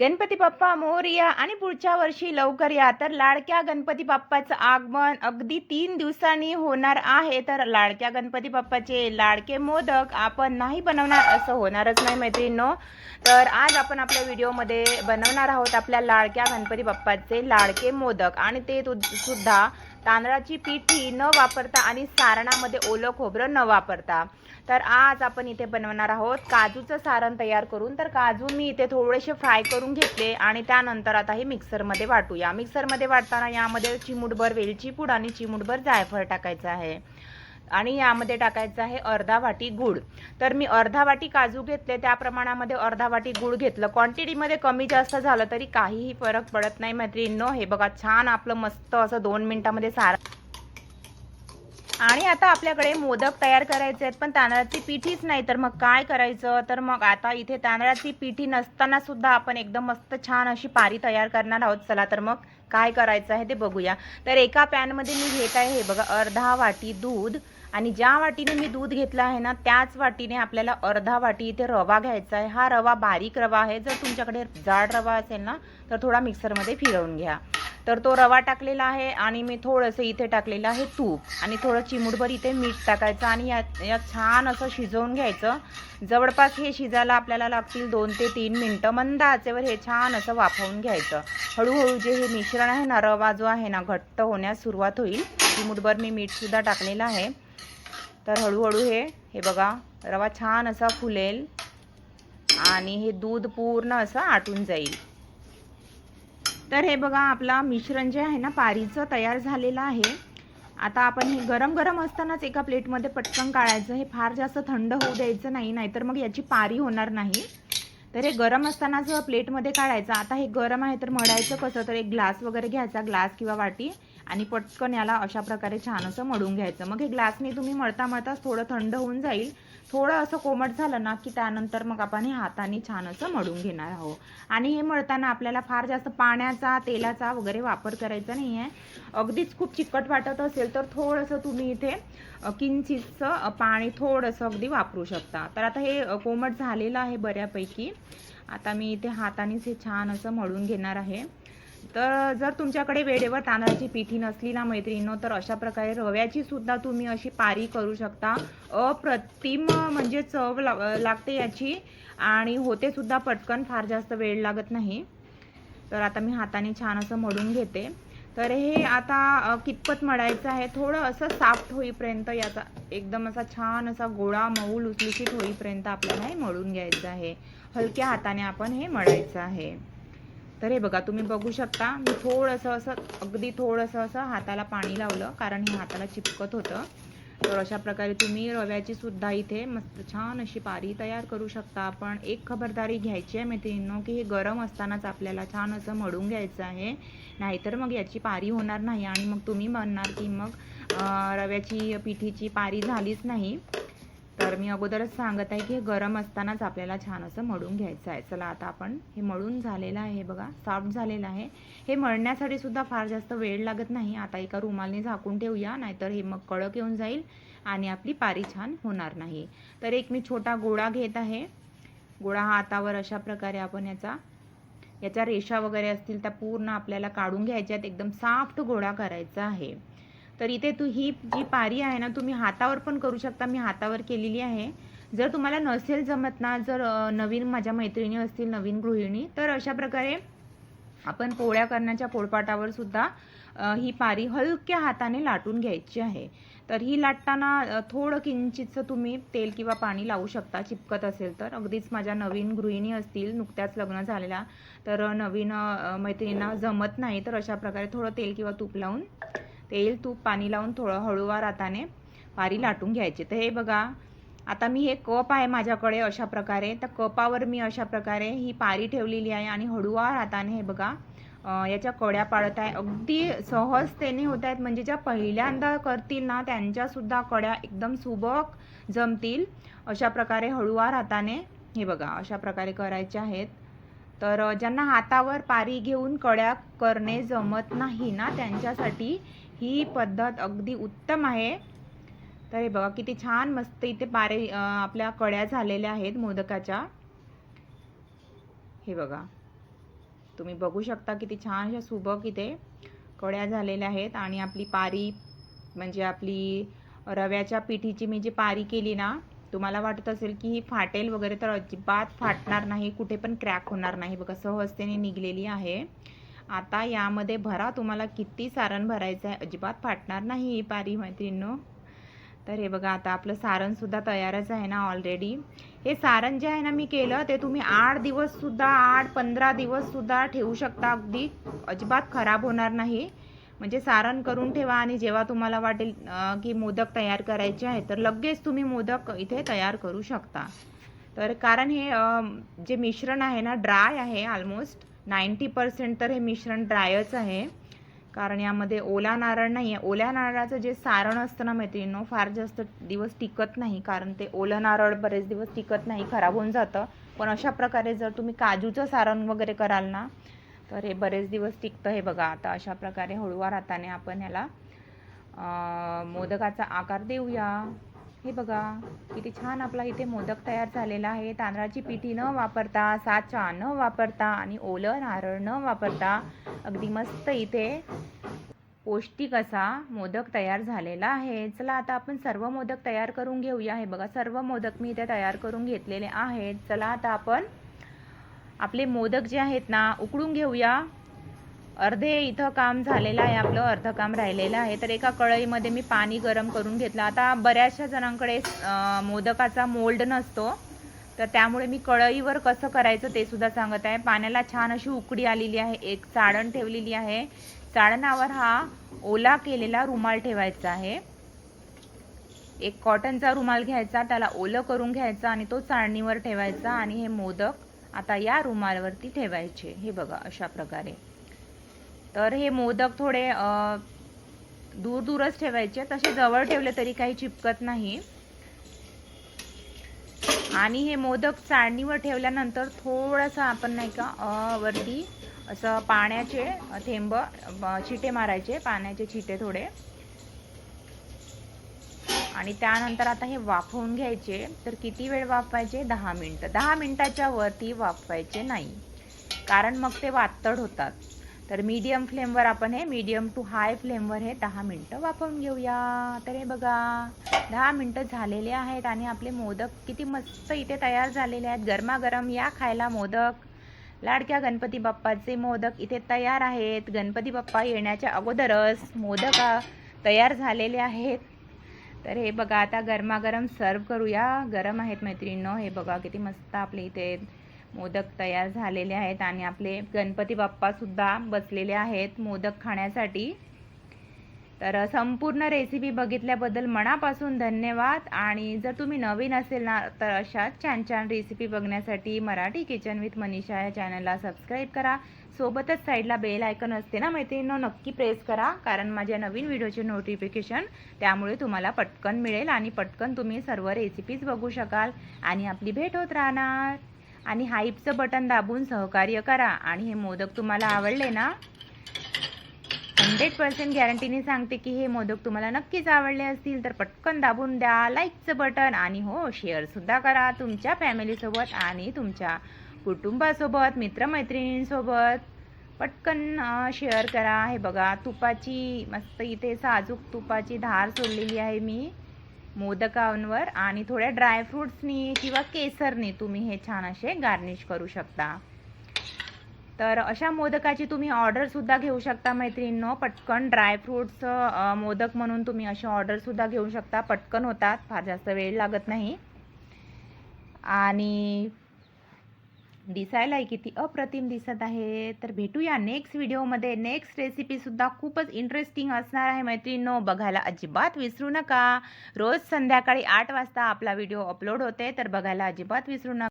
गणपती बाप्पा मोरया आणि पुढच्या वर्षी लवकर या. तर लाडक्या गणपती बाप्पाचं आगमन अगदी तीन दिवसांनी होणार आहे. तर लाडक्या गणपती बाप्पाचे लाडके मोदक आपण नाही बनवणार असं होणारच नाही मैत्रिणींनो. तर आज आपण आपल्या व्हिडिओमध्ये बनवणार आहोत आपल्या लाडक्या गणपती बाप्पाचे लाडके मोदक. आणि ते तु- सुद्धा तांदळाची पिठी न वापरता आणि सारणामध्ये ओलं खोबरं न वापरता. तर आज आपण इथे बनवणार आहोत काजूचं सारण तयार करून. तर काजू मी इथे थोडेसे फ्राय करून घेतले आणि त्यानंतर आता हे मिक्सरमध्ये वाटूया. मिक्सरमध्ये वाटताना यामध्ये चिमूटभर वेलची पूड आणि चिमूटभर जायफळ टाकायचं आहे. आणि यामध्ये टाकायचं आहे अर्धा वाटी गूळ. तर मी अर्धा वाटी काजू घेतले. त्या प्रमाणामध्ये अर्धा वाटी गूळ घेतलं. क्वांटिटीमध्ये कमी जास्त झालं तरी काहीही फरक पडत नाही मैत्रिणींनो. हे बघा छान आपलं मस्त असं दोन मिनिटामध्ये सार आणि आता आपल्याकडे मोदक तयार करायचे आहेत पण तांदळाची पिठीच नाही. तर मग काय करायचं? तर मग आता इथे तांदळाची पिठी नसताना सुद्धा आपण एकदम मस्त छान अशी पारी तयार करणार आहोत. चला तर मग काय करायचं आहे ते बघूया. तर एका पॅनमध्ये मी घेत आहे हे बघा अर्धा वाटी दूध. आणि ज्या वाटीने मी दूध घेतलं आहे ना त्याच वाटीने आपल्याला अर्धा वाटी इथे रवा घ्यायचा आहे. हा रवा बारीक रवा आहे. जर तुमच्याकडे जाड रवा असेल ना तर थोडा मिक्सरमध्ये फिरवून घ्या. तर तो रवा टाकलेला आहे आणि मी थोडंसं इथे टाकलेलं आहे तूप. आणि थोडं चिमूटभर इथे मीठ टाकायचं आणि यात यात छान असं शिजवून घ्यायचं. जवळपास हे शिजायला आपल्याला लागतील दोन ते तीन मिनटं. मंद आचेवर हे छान असं वाफवून घ्यायचं. हळूहळू जे हे मिश्रण आहे ना रवा जो आहे ना घट्ट होण्यास सुरुवात होईल. चिमूटभर मी मीठसुद्धा टाकलेलं आहे. तर हळूहळू हे हे बघा रवा छान असा फुलेल आणि हे दूध पूर्ण असं आटून जाईल. तर हे बघा आपला मिश्रण जे आहे ना पारीचं तयार झालेलं आहे. आता आपण हे गरम गरम असतानाच एका प्लेटमध्ये पटकन काढायचं. हे फार जास्त थंड होऊ द्यायचं नाही नाहीतर मग याची पारी होणार नाही. तर हे गरम असतानाच प्लेटमध्ये काढायचं. आता हे गरम आहे तर मळायचं कसं? तर एक ग्लास वगैरे घ्यायचा ग्लास किंवा वाटी आणि पटकन याला अशा प्रकारे छान असं मळून घ्यायचं. मग हे ग्लासने तुम्ही मळता मळताच थोडं थंड होऊन जाईल. थोडं असं कोमट झालं ना की त्यानंतर मग आपण हे हाताने छान असं मळून घेणार आहोत. आणि हे मळताना आपल्याला फार जास्त पाण्याचा तेलाचा वगैरे वापर करायचा नाही आहे. अगदीच खूप चिकट वाटत असेल तर थोडंसं तुम्ही इथे किंचितचं पाणी थोडंसं अगदी वापरू शकता. तर आता हे कोमट झालेलं आहे बऱ्यापैकी. आता मी इथे हातानेच हे छान असं मळून घेणार आहे. तर जर तुमच्याकडे वेळेवर तांदळाची पिठी नसली ना मैत्रिणींनो तर अशा प्रकारे रव्याची सुद्धा तुम्ही अशी पारी करू शकता. अप्रतिम म्हणजे चव लागते याची आणि होते सुद्धा पटकन फार जास्त वेळ लागत नाही. तर आता मी हाताने छान असं मळून घेते. तर हे आता कितपत मळायचं आहे? थोडं असं साफ्ट होईपर्यंत याचा एकदम असा छान असा गोळा मऊ लुसलुसीत होईपर्यंत आपल्याला हे मळून घ्यायचं आहे. हलक्या हाताने आपण हे मळायचं आहे. तर हे बघा तुम्ही बघू शकता मी थोडंसं असं अगदी थोडंसं असं हाताला पाणी लावलं कारण हे हाताला चिपकत होतं. तर अशा प्रकारे तुम्ही रव्याची सुद्धा इथे मस्त छान अशी पारी तयार करू शकता. पण एक खबरदारी घ्यायची आहे मैत्रिणींनो की हे गरम असतानाच आपल्याला छान असं मळून घ्यायचं आहे. नाहीतर मग याची पारी होणार नाही. आणि मग तुम्ही म्हणणार की मग रव्याची पिठीची पारी झालीच नाही. तर मी अगोदरच सांगत आहे की हे गरम असतानाच आपल्याला छान असं मळून घ्यायचं आहे. चला आता आपण हे मळून झालेलं आहे हे बघा. सॉफ्ट झालेलं आहे. हे मळण्यासाठी सुद्धा फार जास्त वेळ लागत नाही. आता एका रुमालने झाकून ठेवूया नाहीतर हे मग कडक येऊन जाईल आणि आपली पारी छान होणार नाही. तर एक मी छोटा गोळा घेत आहे. गोळा हातावर अशा प्रकारे आपण याचा याच्या रेषा वगैरे असतील त्या पूर्ण आपल्याला काढून घ्यायच्या आहेत एकदम साफ्ट गोळा करायचा आहे. तर इथे तू ही जी पारी आहे ना तुम्ही हातावर पण करू शकता. मी हातावर केलेली आहे. जर तुम्हाला नसेल जमत ना जर नवीन माझ्या मैत्रिणी असतील नवीन गृहिणी तर अशा प्रकारे आपण पोळ्या करण्याच्या पोळपाटावर सुद्धा ही पारी हलक्या हाताने लाटून घ्यायची आहे. तर ही लाटताना थोडं किंचितचं तुम्ही तेल किंवा पाणी लावू शकता चिपकत असेल तर. अगदीच माझ्या नवीन गृहिणी असतील नुकत्याच लग्न झालेल्या तर नवीन मैत्रिणींना जमत नाही तर अशा प्रकारे थोडं तेल किंवा तूप लावून तेल तूप पाणी लावून थोडं हळूवार हाताने पारी लाटून घ्यायची. तर हे बघा आता मी हे कप आहे माझ्याकडे अशा प्रकारे. त्या कपावर मी अशा प्रकारे ही पारी ठेवलेली आहे आणि हळूवार हाताने हे बघा याच्या कड्या पाडत आहे. अगदी सहजतेने होत आहेत. म्हणजे ज्या पहिल्यांदा करतील ना त्यांच्या सुद्धा कड्या एकदम सुबक जमतील. अशा प्रकारे हळूवार हाताने हे बघा अशा प्रकारे करायचे आहेत. तर ज्यांना हातावर पारी घेऊन कड्या करणे जमत नाही ना त्यांच्यासाठी ही पद्धत अगदी उत्तम आहे. तर हे बघा किती छान मस्त इथे पारे आपल्या कड्या झालेल्या आहेत मोदकाच्या. हे बघा तुम्ही बघू शकता किती छान अशा सुबक इथे कड्या झालेल्या आहेत. आणि आपली पारी म्हणजे आपली रव्याच्या पिठीची मी जी पारी केली ना तुम्हाला वाटत असेल की ही फाटेल वगैरे तर अजिबात फाटणार नाही कुठे पण क्रॅक होणार नाही. बघा सहजतेने निघलेली आहे. आता यामध्ये भरा तुम्हाला किती सारण भरायचं आहे? अजिबात फाटणार नाही ही पारी मैत्रिणींनो. तर हे बघा आता आपलं सारणसुद्धा तयारच आहे ना ऑलरेडी हे सारण जे आहे ना मी केलं ते तुम्ही आठ दिवससुद्धा आठ पंधरा दिवससुद्धा ठेवू शकता अगदी. अजिबात खराब होणार नाही. म्हणजे सारण करून ठेवा आणि जेव्हा तुम्हाला वाटेल की मोदक तयार करायचे आहे तर लगेच तुम्ही मोदक इथे तयार करू शकता. तर कारण हे जे मिश्रण आहे ना ड्राय आहे ऑलमोस्ट नाईंटी पर्सेंट तर हे मिश्रण ड्रायच आहे. कारण यामध्ये ओला नारळ नाही आहे ओल्या नारळाचं जे सारण असतं ना मैत्रिणींनो फार जास्त दिवस टिकत नाही. कारण ते ओलं नारळ बरेच दिवस टिकत नाही खराब होऊन जातं. पण अशा प्रकारे जर तुम्ही काजूचं सारण वगैरे कराल ना तर हे बरेच दिवस टिकतं हे बघा. आता अशा प्रकारे हळूवार हाताने आपण ह्याला मोदकाचा आकार देऊया. हे बघा किती छान आपला इथे मोदक तयार झालेला आहे. तांदळाची पिठी न वापरता साचा न वापरता आणि ओलं नारळ न वापरता अगदी मस्त इथे पौष्टिक असा मोदक तयार झालेला आहे. चला आता आपण सर्व मोदक तयार करून घेऊया. हे बघा सर्व मोदक मी इथे तयार करून घेतलेले आहेत. चला आता आपण आपले मोदक जे आहेत ना उकडून घेऊया. अर्धे इथं काम झालेलं आहे आपलं अर्ध काम राहिलेलं आहे. तर एका कढईमध्ये मी पाणी गरम करून घेतलं. आता बऱ्याचशा जणांकडे मोदकाचा मोल्ड नसतो. तर त्यामुळे मी कळईवर कसं करायचं ते सुद्धा सांगत आहे. पाण्याला छान अशी उकडी आलेली आहे. एक चाळण ठेवलेली आहे. चाळणावर हा ओला केलेला रुमाल ठेवायचा आहे. एक कॉटनचा रुमाल घ्यायचा त्याला ओलं करून घ्यायचा आणि तो चाळणीवर ठेवायचा. आणि हे मोदक आता या रुमालवरती ठेवायचे. हे बघा अशा प्रकारे. तर हे मोदक थोडे दूर दूरच ठेवायचे. तसे जवळ ठेवले तरी काही चिपकत नाही. आणि हे मोदक चाळणीवर ठेवल्यानंतर थोडंसं आपण नाही का वरती असं पाण्याचे थेंब छिटे मारायचे. पाण्याचे छिटे थोडे. आणि त्यानंतर आता हे वाफवून घ्यायचे. तर किती वेळ वाफवायचे? दहा मिनटं. दहा मिनिटाच्या वरती वाफवायचे नाही. कारण मग ते वातड होतात. तर मीडियम फ्लेमवर आपण हे मीडियम टू हाय फ्लेमवर हे दहा मिनटं वापरून घेऊया. तर हे बघा दहा मिनटं झालेले आहेत आणि आपले मोदक किती मस्त इथे तयार झालेले आहेत. गरमागरम या खायला मोदक. लाडक्या गणपती बाप्पाचे मोदक इथे तयार आहेत. गणपती बाप्पा येण्याच्या अगोदरच मोदक तयार झालेले आहेत. तर हे बघा आता गरमागरम सर्व करूया. गरम आहेत मैत्रिणींनो हे बघा किती मस्त आपले इथे मोदक तयार झालेले आहेत आणि आपले गणपती बाप्पा सुद्धा बसलेले आहेत मोदक खाण्यासाठी. तर संपूर्ण रेसिपी बघितल्याबद्दल मनापासून धन्यवाद. आणि जर तुम्ही नवीन असेल ना तर अशाच छान छान रेसिपी बघण्यासाठी मराठी किचन विथ मनीषा या चॅनलला सबस्क्राईब करा. सोबतच साईडला बेल आयकन असते ना मैत्रिणींनो नक्की प्रेस करा. कारण माझ्या नवीन व्हिडिओचे नोटिफिकेशन त्यामुळे तुम्हाला पटकन मिळेल आणि पटकन तुम्ही सर्व रेसिपीज बघू शकाल. आणि आपली भेट होत राहणार. आणि हाईपचं बटन दाबून सहकार्य करा. आणि हे मोदक तुम्हाला आवडले ना हंड्रेड पर्सेंट गॅरंटीने सांगते की हे मोदक तुम्हाला नक्कीच आवडले असतील तर पटकन दाबून द्या लाईकचं बटन आणि हो शेअरसुद्धा करा तुमच्या फॅमिलीसोबत आणि तुमच्या कुटुंबासोबत मित्रमैत्रिणींसोबत. पटकन शेअर करा. हे बघा तुपाची मस्त इथे साजूक तुपाची धार सोडलेली आहे मी. मोदकांवर आणि थोड्या ड्रायफ्रुट्सनी किंवा केसरनी तुम्ही हे छान असे गार्निश करू शकता. तर अशा मोदकाची तुम्ही ऑर्डरसुद्धा घेऊ शकता मैत्रिणींनो. पटकन ड्रायफ्रूट्स मोदक म्हणून तुम्ही अशी ऑर्डरसुद्धा घेऊ शकता. पटकन होतात फार जास्त वेळ लागत नाही. आणि दिसायलाही किती अप्रतिम दिसत आहे. तर भेटूया नेक्स्ट व्हिडिओमध्ये नेक्स्ट रेसिपीसुद्धा खूपच इंटरेस्टिंग असणार आहे मैत्रिणींनो. बघायला अजिबात विसरू नका. रोज संध्याकाळी आठ वाजता आपला व्हिडिओ अपलोड होते. तर बघायला अजिबात विसरू नका.